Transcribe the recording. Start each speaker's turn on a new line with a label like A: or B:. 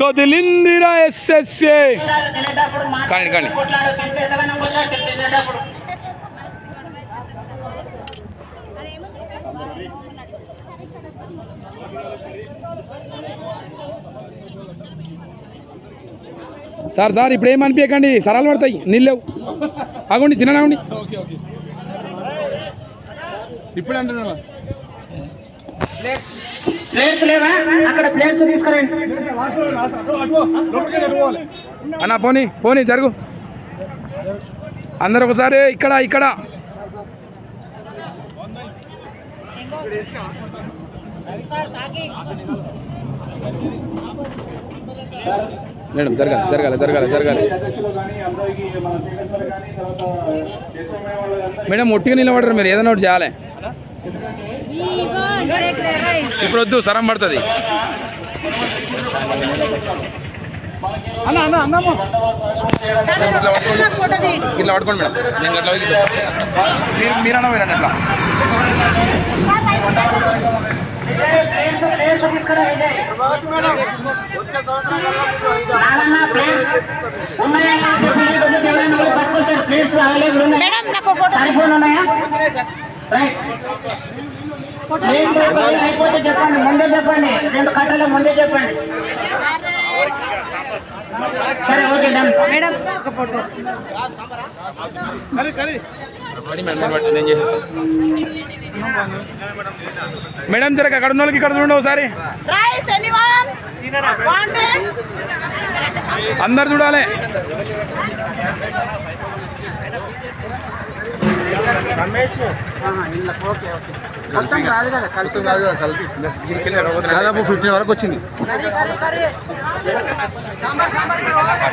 A: కదిలిందిరా SSA. కానీ కానీ sir sir ఇప్పుడు ఏం అనిపించకండి. సరాలు పడతాయి. నీళ్ళు లేవు ఆగండి తిననామండి ఇప్పుడు అంటున్నా
B: ప్లేట్స్ లేవా? అక్కడ ప్లేట్స్ తీసుకురండి.
A: అన్న పోనీ పోనీ జరుగు. అందరు ఒకసారి ఇక్కడ ఇక్కడ. మేడం జరగాలి జరగాలి జరగాలి జరగాలి. మేడం ఒట్టిగా నిలబడరు మీరు ఏదైనా ఒకటి చేయాలి. ఇప్పుడు వద్దు సరం పడుతుంది. అన్న అన్న అన్నమ్మ. ఇట్లా పట్టుకోండి మేడం. నేను ఇట్లా వస్తాను మీరు మీరన్నా మీరన్నా
B: ఉన్నాయి
C: మేడం నాకు ఫోటో
B: ఉన్నాయా? అయిపోతే చెప్పండి ముందే చెప్పండి రెండు కట్టలు ముందే చెప్పండి సరే ఓకే డన్
C: మేడం ఒక ఫోటో
A: మేడం జరగ అక్కడ ఉన్న వాళ్ళకి ఇక్కడ చూడండి ఒకసారి. అందరు చూడాలి దాదాపు ఫిఫ్టీన్ వరకు వచ్చింది.